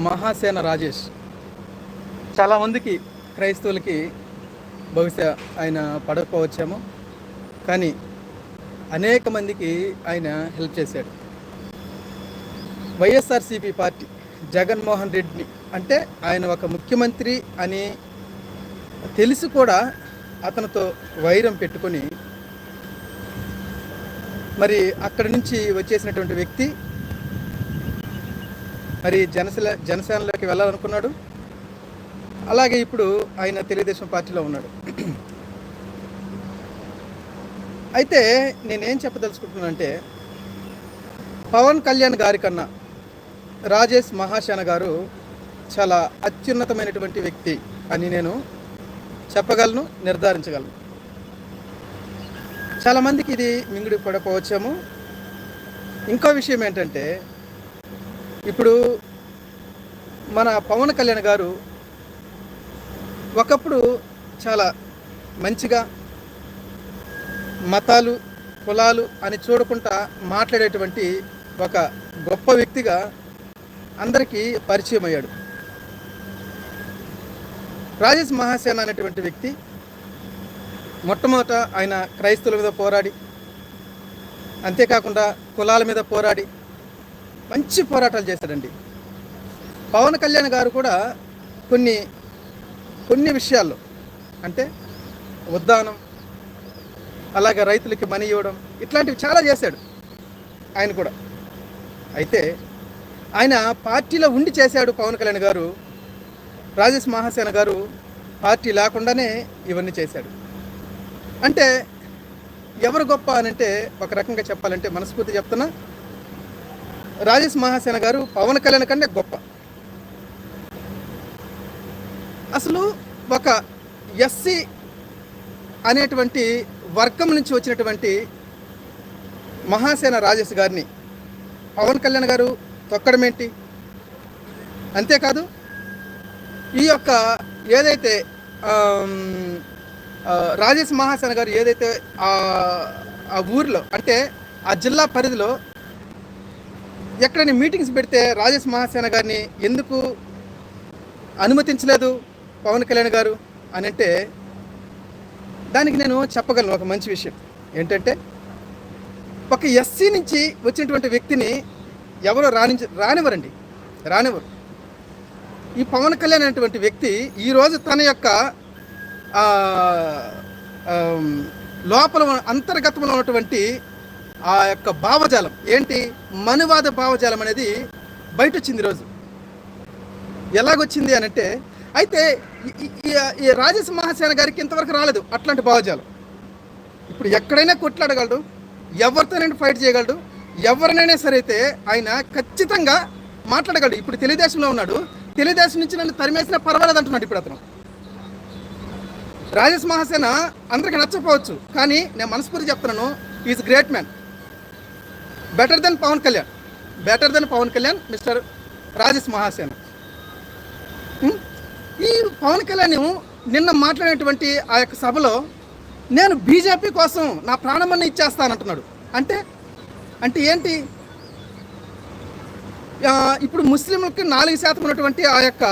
మహాసేన రాజేష్ చాలామందికి క్రైస్తవులకి బహుశా ఆయన పడకపోవచ్చేమో కానీ అనేక మందికి ఆయన హెల్ప్ చేశాడు. వైఎస్ఆర్సీపీ పార్టీ జగన్మోహన్ రెడ్డిని అంటే ఆయన ఒక ముఖ్యమంత్రి అని తెలిసి కూడా అతనితో వైరం పెట్టుకొని మరి అక్కడి నుంచి వచ్చేసినటువంటి వ్యక్తి మరి జనసేన జనసేనలోకి వెళ్ళాలనుకున్నాడు. అలాగే ఇప్పుడు ఆయన తెలుగుదేశం పార్టీలో ఉన్నాడు. అయితే నేనేం చెప్పదలుచుకుంటున్నానంటే పవన్ కళ్యాణ్ గారి కన్నా రాజేష్ మహాశాన గారు చాలా అత్యున్నతమైనటువంటి వ్యక్తి అని నేను చెప్పగలను నిర్ధారించగలను. చాలామందికి ఇది మింగుడు పడకపోవచ్చాము ఇంకో విషయం ఏంటంటే ఇప్పుడు మన పవన్ కళ్యాణ్ గారు ఒకప్పుడు చాలా మంచిగా మతాలు కులాలు అని చూడకుండా మాట్లాడేటువంటి ఒక గొప్ప వ్యక్తిగా అందరికీ పరిచయం అయ్యాడు. రాజేష్ మహాసేన అనేటువంటి వ్యక్తి మొట్టమొదట ఆయన క్రైస్తవుల మీద పోరాడి అంతేకాకుండా కులాల మీద పోరాడి మంచి పోరాటాలు చేశాడండి. పవన్ కళ్యాణ్ గారు కూడా కొన్ని కొన్ని విషయాల్లో అంటే ఉద్దానం అలాగే రైతులకి మనీ ఇవ్వడం ఇట్లాంటివి చాలా చేశాడు ఆయన కూడా. అయితే ఆయన పార్టీలో ఉండి చేశాడు పవన్ కళ్యాణ్ గారు రాజేష్ మహాసేన గారు పార్టీ లేకుండానే ఇవన్నీ చేశాడు. అంటే ఎవరు గొప్ప అని అంటే ఒక రకంగా చెప్పాలంటే మనస్ఫూర్తి చెప్తున్నా రాజేష్ మహాసేన గారు పవన్ కళ్యాణ్ కంటే గొప్ప. అసలు ఒక ఎస్సీ అనేటువంటి వర్గం నుంచి వచ్చినటువంటి మహాసేన రాజేష్ గారిని పవన్ కళ్యాణ్ గారు తొక్కడం ఏంటి? అంతేకాదు ఈ యొక్క ఏదైతే రాజేష్ మహాసేన గారు ఏదైతే ఆ ఆ ఊరిలో అంటే ఆ జిల్లా పరిధిలో ఎక్కడైనా మీటింగ్స్ పెడితే రాజేష్ మహాసేన గారిని ఎందుకు అనుమతించలేదు పవన్ కళ్యాణ్ గారు అని అంటే దానికి నేను చెప్పగలను ఒక మంచి విషయం. ఏంటంటే ఒక ఎస్సీ నుంచి వచ్చినటువంటి వ్యక్తిని ఎవరో రాణించ రానివ్వరండి. రానివ్వరు. ఈ పవన్ కళ్యాణ్ అనేటువంటి వ్యక్తి ఈరోజు తన యొక్క లోపల అంతర్గతంలో ఉన్నటువంటి ఆ యొక్క భావజాలం ఏంటి? మనువాద భావజాలం అనేది బయట వచ్చింది ఈరోజు. ఎలాగొచ్చింది అని అంటే అయితే ఈ- ఈ- మహాసేన గారికి ఇంతవరకు రాలేదు అట్లాంటి భావజాలం. ఇప్పుడు ఎక్కడైనా కొట్లాడగలడు ఎవరితోనైనా ఫైట్ చేయగలడు ఎవరినైనా సరే అయితే ఆయన ఖచ్చితంగా మాట్లాడగలడు. ఇప్పుడు తెలుగుదేశంలో ఉన్నాడు తెలుగుదేశం నుంచి నన్ను తరిమేసినా పర్వాలేదు అంటున్నాడు ఇప్పుడు అతను. రాజేష్ మహాసేన అందరికి నచ్చకపోవచ్చు కానీ నేను మనస్ఫూర్తి చెప్తున్నాను is great man better than Pavan Kalyan better than Pavan Kalyan mister Rajesh Mahasena ఈ పవన్ కళ్యాణ్ నిన్న మాట్లాడినటువంటి ఆ యొక్క సభలో నేను బీజేపీ కోసం నా ప్రాణమన్న ఇచ్చేస్తానంటున్నాడు. అంటే అంటే ఏంటి? ఇప్పుడు ముస్లింలకు నాలుగు శాతం ఉన్నటువంటి ఆ యొక్క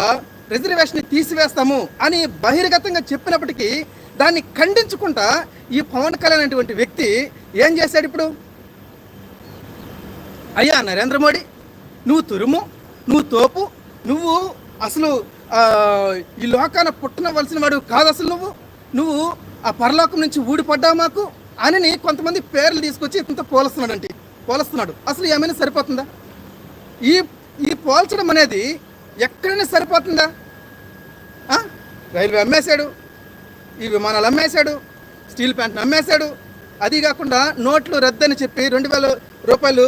రిజర్వేషన్ తీసివేస్తాము అని బహిర్గతంగా చెప్పినప్పటికీ దాన్ని ఖండించుకుంటా ఈ పవన్ కళ్యాణ్ అనేటువంటి వ్యక్తి ఏం చేశాడు ఇప్పుడు? అయ్యా నరేంద్ర మోడీ నువ్వు తురుము నువ్వు తోపు నువ్వు అసలు ఈ లోకాన పుట్టనవలసిన వాడు కాదు అసలు నువ్వు. నువ్వు ఆ పరలోకం నుంచి ఊడిపడ్డావు మాకు. అని కొంతమంది పేర్లు తీసుకొచ్చి ఇంత పోలుస్తున్నాడంటే పోలుస్తున్నాడు. అసలు ఏమైనా సరిపోతుందా? ఈ ఈ పోల్చడం అనేది ఎక్కడైనా సరిపోతుందా? రైల్వే అమ్మేశాడు ఈ విమానాలు అమ్మేశాడు స్టీల్ ప్లాంట్ని అమ్మేశాడు. అది కాకుండా నోట్లు రద్దని చెప్పి రెండు వేల రూపాయలు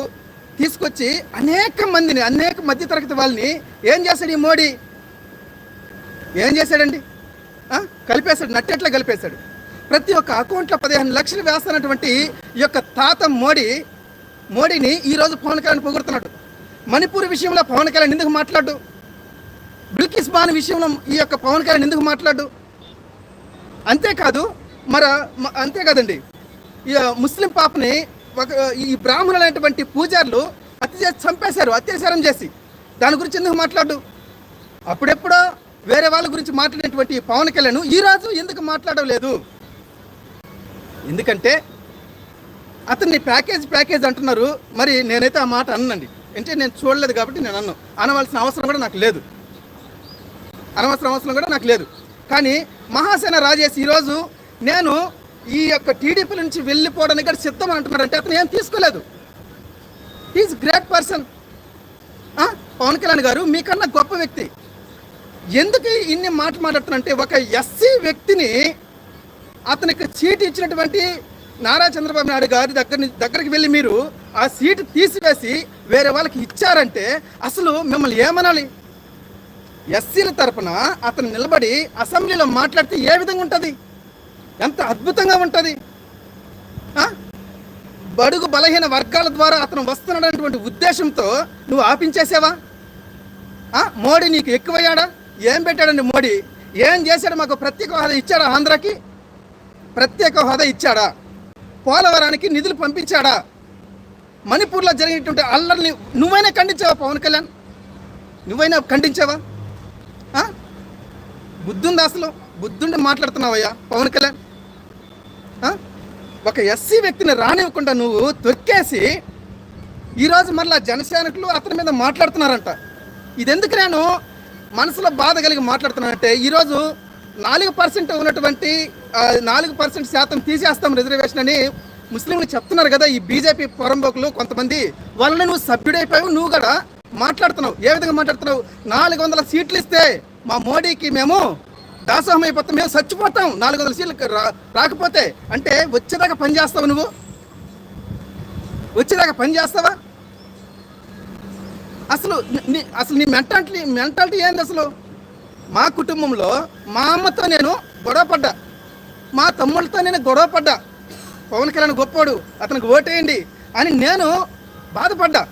తీసుకొచ్చి అనేక మందిని అనేక మధ్యతరగతి వాళ్ళని ఏం చేశాడు ఈ మోడీ? ఏం చేశాడండి? కలిపేశాడు నట్టెట్లా కలిపేశాడు. ప్రతి ఒక్క అకౌంట్లో పదిహేను లక్షలు వేస్తున్నటువంటి ఈ యొక్క తాత మోడీ మోడీని ఈరోజు పవన్ కళ్యాణ్ పొగుడుతున్నాడు. మణిపూర్ విషయంలో పవన్ కళ్యాణ్ ఎందుకు మాట్లాడు? బిల్కిస్ బాన్ విషయంలో ఈ యొక్క పవన్ కళ్యాణ్ ఎందుకు మాట్లాడు? అంతేకాదు మరి అంతేకాదండి. ఈ ముస్లిం పాపని ఈ బ్రాహ్మణులైనటువంటి పూజారులు హత్య చేసి చంపేశారు అత్యాచారం చేసి. దాని గురించి ఎందుకు మాట్లాడు? అప్పుడెప్పుడో వేరే వాళ్ళ గురించి మాట్లాడినటువంటి పవన్ కళ్యాణ్ ఈ రోజు ఎందుకు మాట్లాడలేదు? ఎందుకంటే అతన్ని ప్యాకేజ్ ప్యాకేజ్ అంటున్నారు. మరి నేనైతే ఆ మాట అన్నండి. అంటే నేను చూడలేదు కాబట్టి నేను అన్ను. అనవలసిన అవసరం కూడా నాకు లేదు. అనవసరం అవసరం కూడా నాకు లేదు. కానీ మహాసేన రాజేష్ ఈరోజు నేను ఈ యొక్క టీడీపీ నుంచి వెళ్ళిపోవడానికి కూడా సిద్ధం అంటున్నారు అంటే అతను ఏం తీసుకోలేదు. Is great person Pavan Kalyan గారు మీకన్నా గొప్ప వ్యక్తి. ఎందుకు ఇన్ని మాట మాట్లాడుతున్నారంటే ఒక ఎస్సీ వ్యక్తిని అతనికి సీట్ ఇచ్చినటువంటి నారా చంద్రబాబు నాయుడు గారి దగ్గర నుంచి- దగ్గరికి వెళ్ళి మీరు ఆ సీటు తీసివేసి వేరే వాళ్ళకి ఇచ్చారంటే అసలు మిమ్మల్ని ఏమనాలి? ఎస్సీల తరపున అతను నిలబడి అసెంబ్లీలో మాట్లాడితే ఏ విధంగా ఉంటుంది? ఎంత అద్భుతంగా ఉంటుంది. ఆ? బడుగు బలహీన వర్గాల ద్వారా అతను వస్తున్నాడనేటువంటి ఉద్దేశంతో నువ్వు ఆపించేసావా? మోడీ నీకు ఎక్కువయ్యాడా? ఏం పెట్టాడండి మోడీ? ఏం చేశాడు? మాకు ప్రత్యేక హోదా ఇచ్చాడా ఆంధ్రాకి? ప్రత్యేక హోదా ఇచ్చాడా? పోలవరానికి నిధులు పంపించాడా? మణిపూర్లో జరిగినటువంటి అల్లర్ని నువ్వైనా ఖండించావా పవన్ కళ్యాణ్? నువ్వైనా ఖండించావా? బుద్ధుందా అసలు? బుద్ధుండి మాట్లాడుతున్నావయ్యా? పవన్ కళ్యాణ్? ఒక ఎస్సీ వ్యక్తిని రానివ్వకుండా నువ్వు తొక్కేసి ఈరోజు మరలా జనసేనకులు అతని మీద మాట్లాడుతున్నారంట. ఇదెందుకు నేను మనసులో బాధ కలిగి మాట్లాడుతున్నానంటే ఈరోజు నాలుగు పర్సెంట్ ఉన్నటువంటి నాలుగు పర్సెంట్ శాతం తీసేస్తాం రిజర్వేషన్ అని ముస్లింలు చెప్తున్నారు కదా ఈ బీజేపీ పొరంబోకులు కొంతమంది. వాళ్ళని నువ్వు సభ్యుడైపోయావు నువ్వు కూడా మాట్లాడుతున్నావు. ఏ విధంగా మాట్లాడుతున్నావు? నాలుగు వందల సీట్లు ఇస్తే మా మోడీకి మేము దాసోహం అయిపోతాం మేము చచ్చిపోతాం నాలుగు వందల సీట్లు రా- రాకపోతే అంటే వచ్చేదాకా పని చేస్తావు నువ్వు? వచ్చేదాకా పని చేస్తావా? అసలు అసలు నీ మెంటాలిటీ మెంటాలిటీ ఏంది అసలు? మా కుటుంబంలో మా అమ్మతో నేను గొడవ పడ్డా. మా తమ్ముళ్ళతో నేను గొడవ పడ్డా. పవన్ కళ్యాణ్ గొప్పోడు అతనికి ఓటేయండి అని నేను బాధపడ్డా.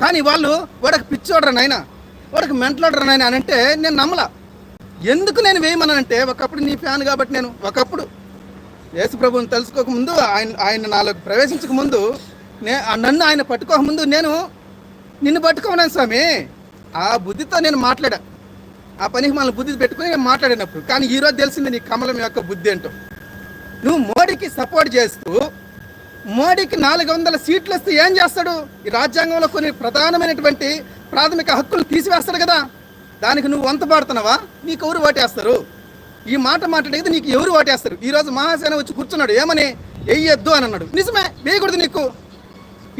కానీ వాళ్ళు వాడికి పిచ్చోడరా నాయన వాడికి మెంటలోడరా నాయన అని అంటే నేను నమ్మలా. ఎందుకు నేను వేయమన్నానంటే ఒకప్పుడు నీ ఫ్యాన్ కాబట్టి నేను ఒకప్పుడు యేసుప్రభుని తెలుసుకోకముందు తెలుసుకోక ముందు ఆయన ఆయన నాలోకి ప్రవేశించక ముందు నే ఆ నన్ను ఆయన పట్టుకోక ముందు నేను నిన్ను పట్టుకోమన్నాను స్వామి. ఆ బుద్ధితో నేను మాట్లాడా. ఆ పనికి మన బుద్ధి పెట్టుకుని నేను మాట్లాడినప్పుడు కానీ ఈరోజు తెలిసింది నీ కమలం యొక్క బుద్ధి ఏంటో. నువ్వు మోడీకి సపోర్ట్ చేస్తూ మోడీకి నాలుగు వందల సీట్లు వస్తే ఏం చేస్తాడు? ఈ రాజ్యాంగంలో కొన్ని ప్రధానమైనటువంటి ప్రాథమిక హక్కులు తీసివేస్తాడు కదా. దానికి నువ్వు వంత పాడుతున్నావా? నీకు ఎవరు ఓటేస్తారు ఈ మాట మాట్లాడేది నీకు ఎవరు ఓటేస్తారు ఈ రోజు మహాసేన వచ్చి కూర్చున్నాడు ఏమని? వేయొద్దు అని అన్నాడు. నిజమే వేయకూడదు నీకు.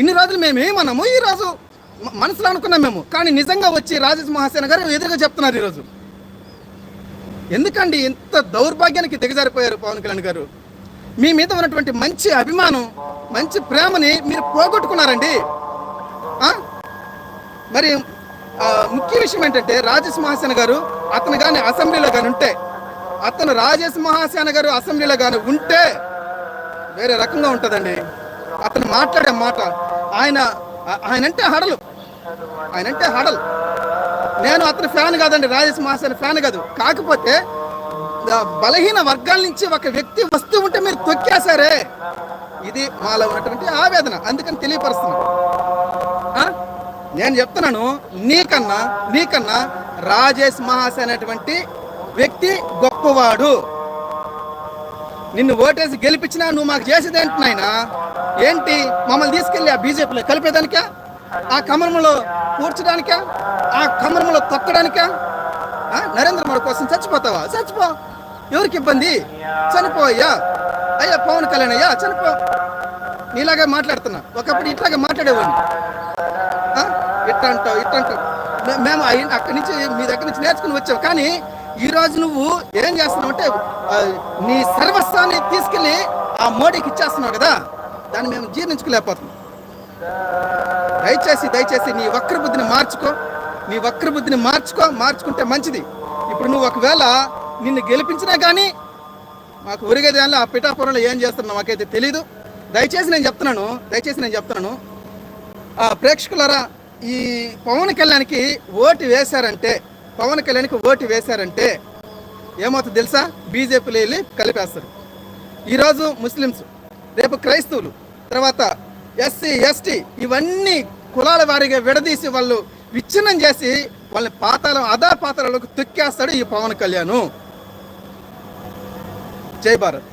ఇన్ని రోజులు మేము ఏమన్నాము ఈరోజు మనసులో అనుకున్నాం మేము. కానీ నిజంగా వచ్చి రాజేష్ మహాసేన గారు ఎదురుగా చెప్తున్నారు ఈరోజు ఎందుకండి ఇంత దౌర్భాగ్యానికి దిగజారిపోయారు పవన్ కళ్యాణ్ గారు? మీ మీద ఉన్నటువంటి మంచి అభిమానం మంచి ప్రేమని మీరు పోగొట్టుకున్నారండి. మరి ముఖ్య విషయం ఏంటంటే రాజేష్ మహాసేన గారు అతను కానీ అసెంబ్లీలో కానీ ఉంటే అతను రాజేష్ మహాసేన గారు అసెంబ్లీలో కానీ ఉంటే వేరే రకంగా ఉంటుందండి. అతను మాట్లాడే మాట ఆయన ఆయన ఆయనంటే హడలు. ఆయనంటే హడలు. నేను అతని ఫ్యాన్ కాదండి రాజేష్ మహాసేన ఫ్యాన్ కాదు. కాకపోతే బలహీన వర్గాల నుంచి ఒక వ్యక్తి వస్తూ ఉంటే మీరు తొక్కేశారే. ఇది మాలో ఉన్నటువంటి ఆవేదన అందుకని తెలియపరుస్తున్నాను. నేను చెప్తున్నాను నీకన్నా నీకన్నా రాజేష్ మహాస్ అనేటువంటి వ్యక్తి గొప్పవాడు. నిన్ను ఓటేసి గెలిపించినా నువ్వు మాకు చేసేది ఏంటి నాయనా? ఏంటి? మమ్మల్ని తీసుకెళ్ళి ఆ బీజేపీలో కలిపేదానికా? ఆ కమరములో కూర్చడానికా? ఆ కమరంలో తొక్కడానికా? నరేంద్ర మోడీ కోసం చచ్చిపోతావా? చచ్చిపో. ఎవరికి ఇబ్బంది? చనిపో అయ్యా. అయ్యా పవన్ కళ్యాణ్ అయ్యా చనిపో. నీలాగా మాట్లాడుతున్నా. ఒకప్పుడు ఇట్లాగా మాట్లాడేవాడిని. ఆ? ఇట్ట అంటావు ఇట్ట అంటావు మేము అక్కడి నుంచి మీ దగ్గర నుంచి నేర్చుకుని వచ్చాం. కానీ ఈ రోజు నువ్వు ఏం చేస్తున్నావు అంటే నీ సర్వస్వాన్ని తీసుకెళ్ళి ఆ మోడీకి ఇచ్చేస్తున్నావు కదా దాన్ని మేము జీర్ణించుకోలేకపోతున్నాం. దయచేసి దయచేసి నీ వక్రబుద్ధిని మార్చుకో. నీ వక్రబుద్ధిని మార్చుకో మార్చుకుంటే మంచిది. ఇప్పుడు నువ్వు ఒకవేళ నిన్ను గెలిపించినా కానీ మాకు ఒరిగే దానిలో ఆ పిఠాపురంలో ఏం చేస్తున్నావు మాకైతే తెలీదు. దయచేసి నేను చెప్తున్నాను దయచేసి నేను చెప్తున్నాను. ఆ ప్రేక్షకులరా ఈ పవన్ కళ్యాణ్కి ఓటు వేశారంటే పవన్ కళ్యాణ్కి ఓటు వేశారంటే ఏమవుతుంది తెలుసా? బీజేపీలో వెళ్ళి కలిపేస్తారు. ఈరోజు ముస్లిమ్స్ రేపు క్రైస్తవులు తర్వాత ఎస్సీ ఎస్టీ ఇవన్నీ కులాల వారిగా విడదీసి వాళ్ళు విచ్ఛిన్నం చేసి వాళ్ళని పాతాళం అదా పాతాలలోకి తొక్కేస్తాడు ఈ పవన్ కళ్యాణ్. జై భారత్.